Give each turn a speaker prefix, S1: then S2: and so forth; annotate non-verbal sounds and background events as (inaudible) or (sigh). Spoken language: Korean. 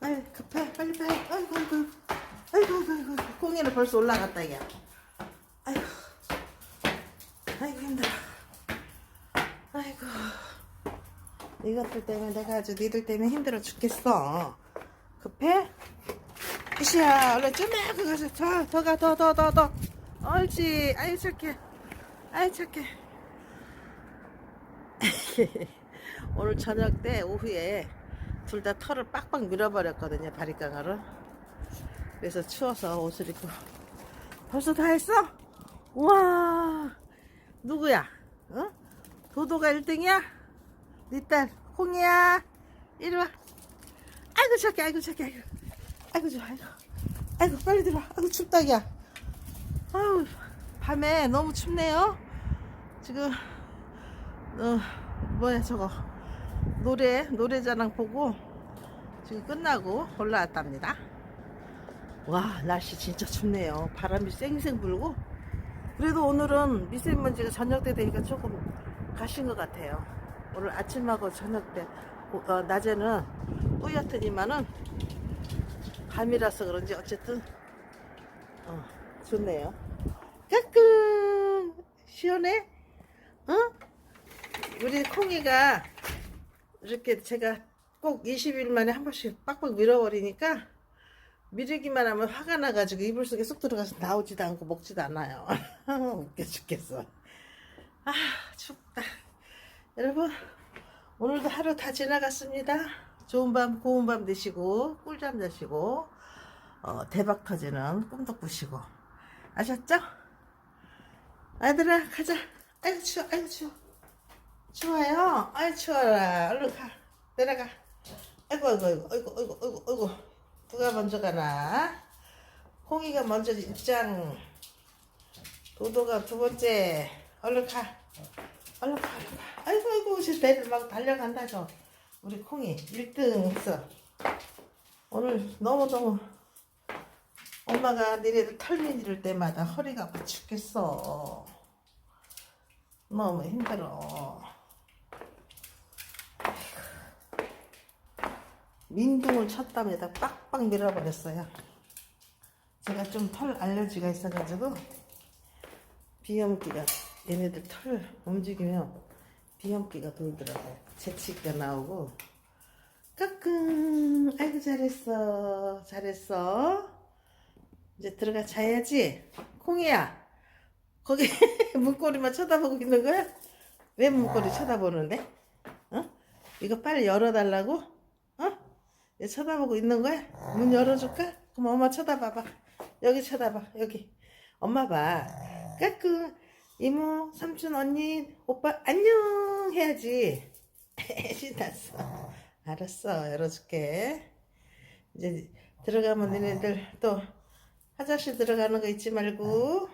S1: 아이 급해. 빨리 빨리 아이고 아이고. 아이고 아이고 아이고. 꽁이는 벌써 올라갔다 이게. 아이고. 아이고 힘들어. 아이고. 이것들 때문에 내가 아주 니들 때문에 힘들어 죽겠어. 급해? 이시야 얼른 좀만 그거서 더더가 더더 더더. 옳지. 아이 착해. 아이 착해. (laughs) 오늘 저녁 때 오후에 둘 다 털을 빡빡 밀어버렸거든요 바리깡으로. 그래서 추워서 옷을 입고. 벌써 다 했어? 우와! 누구야? 어? 도도가 1등이야? 니딸 콩이야? 이리 와. 아이고 착해 아이고 착해 아이고. 아이고 좋아 아이고. 아이고 빨리 들어와. 아이고 춥다기야 아우 밤에 너무 춥네요. 지금 어 뭐야 저거 노래 노래자랑 보고 지금 끝나고 올라왔답니다. 와 날씨 진짜 춥네요. 바람이 쌩쌩 불고. 그래도 오늘은 미세먼지가 저녁 때 되니까 조금 가신 것 같아요. 오늘 아침하고 저녁 때 어, 낮에는 뿌옇더니만은 밤이라서 그런지 어쨌든 어, 좋네요. 까꿍! 시원해? 어? 우리 콩이가 이렇게 제가 꼭 20일 만에 한 번씩 빡빡 밀어버리니까 미르기만 하면 화가 나가지고 이불 속에 쏙 들어가서 나오지도 않고 먹지도 않아요. (laughs) 웃겨 죽겠어. 아, 춥다. 여러분, 오늘도 하루 다 지나갔습니다. 좋은 밤, 고운 밤 되시고, 꿀잠 자시고, 어, 대박 터지는 꿈도 꾸시고. 아셨죠? 아들아, 가자. 아이고, 추워, 아이고, 추워. 추워요? 아이, 추워라. 얼른 가. 내려가. 아이고, 아이고, 아이고, 아이고, 아이고, 아이고, 아이고. 누가 먼저 가나? 홍이가 먼저 입장. 도도가 두 번째. 얼른 가. 얼른 가, 얼른 가. 아이고, 아이고, 저 내들 막 달려간다, 저. 우리 콩이 1등 했어. 오늘 너무너무 엄마가 니네들 털민 이럴 때마다 허리가 아파 죽겠어. 너무 힘들어. 민둥을 쳤다에다 빡빡 밀어버렸어요. 제가 좀 털 알러지가 있어가지고 비염기가 얘네들 털 움직이면 비염기가 돌더라고요. 재치기가 나오고 까꿍 아이고 잘했어 잘했어 이제 들어가 자야지 콩이야 거기 (laughs) 문고리만 쳐다보고 있는 거야? 왜 문고리 쳐다보는데? 어? 이거 빨리 열어달라고? 어? 얘 쳐다보고 있는 거야? 문 열어줄까? 그럼 엄마 쳐다봐봐. 여기 쳐다봐. 여기. 엄마 봐. 까꿍. 이모, 삼촌, 언니, 오빠, 안녕! 해야지. (laughs) 신났어. 알았어. 열어줄게. 이제 들어가면 너네들 또 화장실 들어가는 거 잊지 말고.